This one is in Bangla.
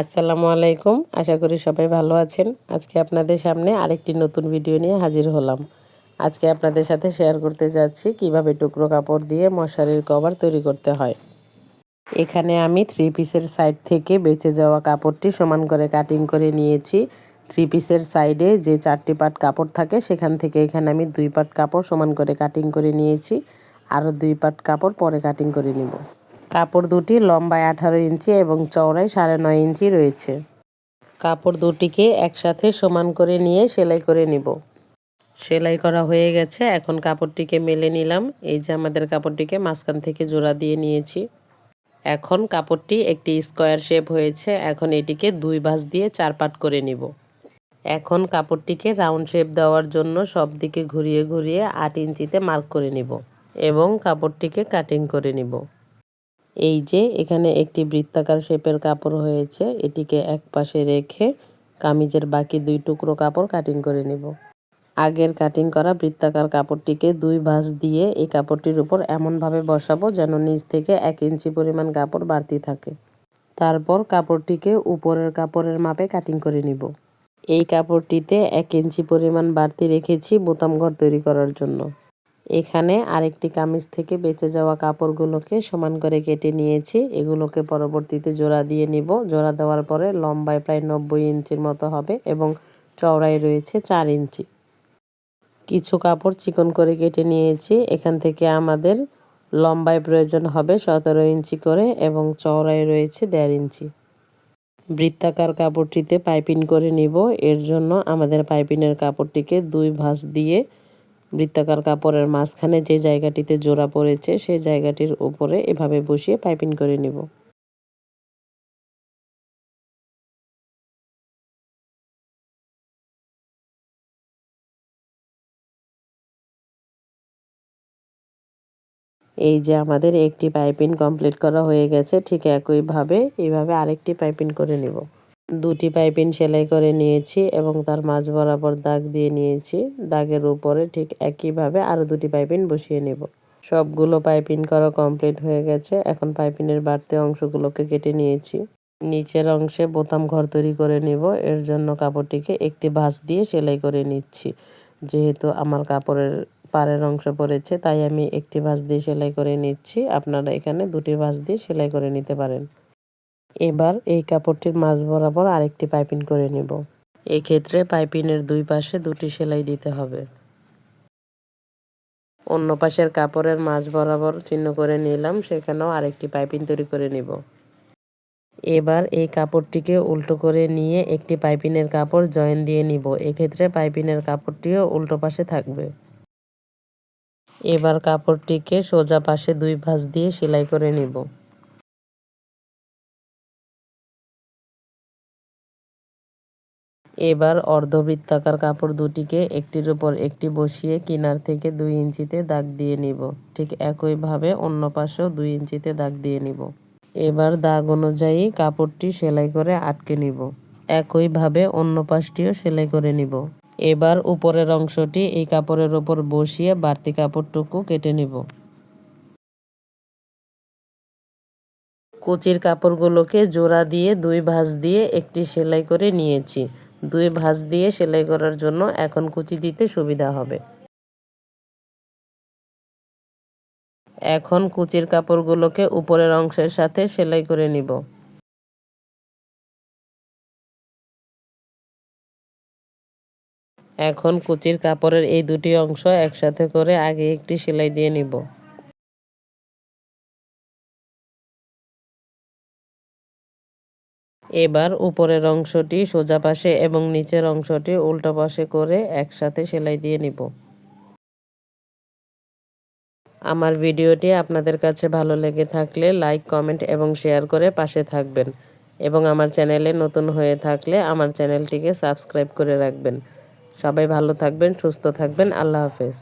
আসসালামু আলাইকুম। আশা করি সবাই ভালো আছেন। আজকে আপনাদের সামনে আরেকটি নতুন ভিডিও নিয়ে হাজির হলাম। আজকে আপনাদের সাথে শেয়ার করতে যাচ্ছি কীভাবে টুকরো কাপড় দিয়ে মশারির কভার তৈরি করতে হয়। এখানে আমি থ্রি পিসের সাইড থেকে বেঁচে যাওয়া কাপড়টি সমান করে কাটিং করে নিয়েছি। থ্রি পিসের সাইডে যে চারটি পাট কাপড় থাকে, সেখান থেকে এখানে আমি দুই পাট কাপড় সমান করে কাটিং করে নিয়েছি। আরও দুই পাট কাপড় পরে কাটিং করে নিব। কাপড় দুটি লম্বায় আঠারো ইঞ্চি এবং চওড়ায় সাড়ে নয় ইঞ্চি রয়েছে। কাপড় দুটিকে একসাথে সমান করে নিয়ে সেলাই করে নিব। সেলাই করা হয়ে গেছে। এখন কাপড়টিকে মেলে নিলাম। এই যে আমাদের কাপড়টিকে মাঝখান থেকে জোড়া দিয়ে নিয়েছি। এখন কাপড়টি একটি স্কোয়ার শেপ হয়েছে। এখন এটিকে দুই ভাঁজ দিয়ে চার পাট করে নিব। এখন কাপড়টিকে রাউন্ড শেপ দেওয়ার জন্য সব দিকে ঘুরিয়ে ঘুরিয়ে আট ইঞ্চিতে মার্ক করে নিব এবং কাপড়টিকে কাটিং করে নিব। এই যে এখানে একটি বৃত্তাকার শেপের কাপড় হয়েছে। এটিকে এক পাশে রেখে কামিজের বাকি দুই টুকরো কাপড় কাটিং করে নেব। আগের কাটিং করা বৃত্তাকার কাপড়টিকে দুই ভাঁজ দিয়ে এই কাপড়টির উপর এমনভাবে বসাবো যেন নিচ থেকে এক ইঞ্চি পরিমাণ কাপড় বাড়তি থাকে। তারপর কাপড়টিকে উপরের কাপড়ের মাপে কাটিং করে নিব। এই কাপড়টিতে এক ইঞ্চি পরিমাণ বাড়তি রেখেছি বোতাম ঘর তৈরি করার জন্য। এখানে আরেকটি কামিজ থেকে বেঁচে যাওয়া কাপড়গুলোকে সমান করে কেটে নিয়েছি। এগুলোকে পরবর্তীতে জোড়া দিয়ে নিব। জোড়া দেওয়ার পরে লম্বায় প্রায় নব্বই ইঞ্চির মতো হবে এবং চওড়ায় রয়েছে চার ইঞ্চি। কিছু কাপড় চিকন করে কেটে নিয়েছি। এখান থেকে আমাদের লম্বায় প্রয়োজন হবে সতেরো ইঞ্চি করে এবং চওড়ায় রয়েছে দেড় ইঞ্চি। বৃত্তাকার কাপড়টিতে পাইপিং করে নিব। এর জন্য আমাদের পাইপিনের কাপড়টিকে দুই ভাঁজ দিয়ে বৃত্তাকার কাপড়ের মাঝখানে যে জায়গাটিতে জোড়া পড়েছে, সেই জায়গাটির উপরে এভাবে বসিয়ে পাইপিং করে নিব। এই যে আমাদের একটি পাইপিং কমপ্লিট করা হয়ে গেছে, ঠিক একইভাবে এইভাবে আরেকটি পাইপিং করে নিব। দুটি পাইপিং সেলাই করে নিয়েছি এবং তার মাঝ বরাবর দাগ দিয়ে নিয়েছি। দাগের উপরে ঠিক একইভাবে আরও দুটি পাইপিং বসিয়ে নেব। সবগুলো পাইপিং করা কমপ্লিট হয়ে গেছে। এখন পাইপিনের বাড়তি অংশগুলোকে কেটে নিয়েছি। নিচের অংশে বোতাম ঘর তৈরি করে নেব। এর জন্য কাপড়টিকে একটি ভাঁজ দিয়ে সেলাই করে নিচ্ছি। যেহেতু আমার কাপড়ের পাড়ের অংশ পড়েছে, তাই আমি একটি ভাঁজ দিয়ে সেলাই করে নিচ্ছি। আপনারা এখানে দুটি ভাঁজ দিয়ে সেলাই করে নিতে পারেন। এবার এই কাপড়টির মাঝ বরাবর আরেকটি পাইপিং করে নেব। এক্ষেত্রে পাইপিনের দুই পাশে দুটি সেলাই দিতে হবে। অন্য পাশের কাপড়ের মাঝ বরাবর চিহ্ন করে নিলাম, সেখানেও আরেকটি পাইপিং তৈরি করে নিব। এবার এই কাপড়টিকে উল্টো করে নিয়ে একটি পাইপিনের কাপড় জয়েন দিয়ে নিব। এক্ষেত্রে পাইপিনের কাপড়টিও উল্টো পাশে থাকবে। এবার কাপড়টিকে সোজা পাশে দুই ভাঁজ দিয়ে সেলাই করে নিব। এবার অর্ধবৃত্তাকার কাপড় দুটিকে একটির উপর একটি বসিয়ে কিনার থেকে দুই ইঞ্চিতে দাগ দিয়ে নিব। ঠিক একইভাবে অন্য পাশেও দুই ইঞ্চিতে দাগ দিয়ে নিব। এবার দাগ অনুযায়ী কাপড়টি সেলাই করে আটকে নিব। একইভাবে অন্য পাশটিও সেলাই করে নিব। এবার উপরের অংশটি এই কাপড়ের উপর বসিয়ে বাড়তি কাপড়টুকু কেটে নিব। কুচির কাপড়গুলোকে জোড়া দিয়ে দুই ভাঁজ দিয়ে একটি সেলাই করে নিয়েছি। দুই ভাঁজ দিয়ে সেলাই করার জন্য এখন কুচি দিতে সুবিধা হবে। এখন কুচির কাপড়গুলোকে উপরের অংশের সাথে সেলাই করে নিব। এখন কুচির কাপড়ের এই দুটি অংশ একসাথে করে আগে একটি সেলাই দিয়ে নিব। এবার উপরের অংশটি সোজা পাশে এবং নিচের অংশটি উল্টো পাশে করে একসাথে সেলাই দিয়ে নিব। আমার ভিডিওটি আপনাদের কাছে ভালো লেগে থাকলে লাইক, কমেন্ট এবং শেয়ার করে পাশে থাকবেন এবং আমার চ্যানেলে নতুন হয়ে থাকলে আমার চ্যানেলটিকে সাবস্ক্রাইব করে রাখবেন। সবাই ভালো থাকবেন, সুস্থ থাকবেন। আল্লাহ হাফেজ।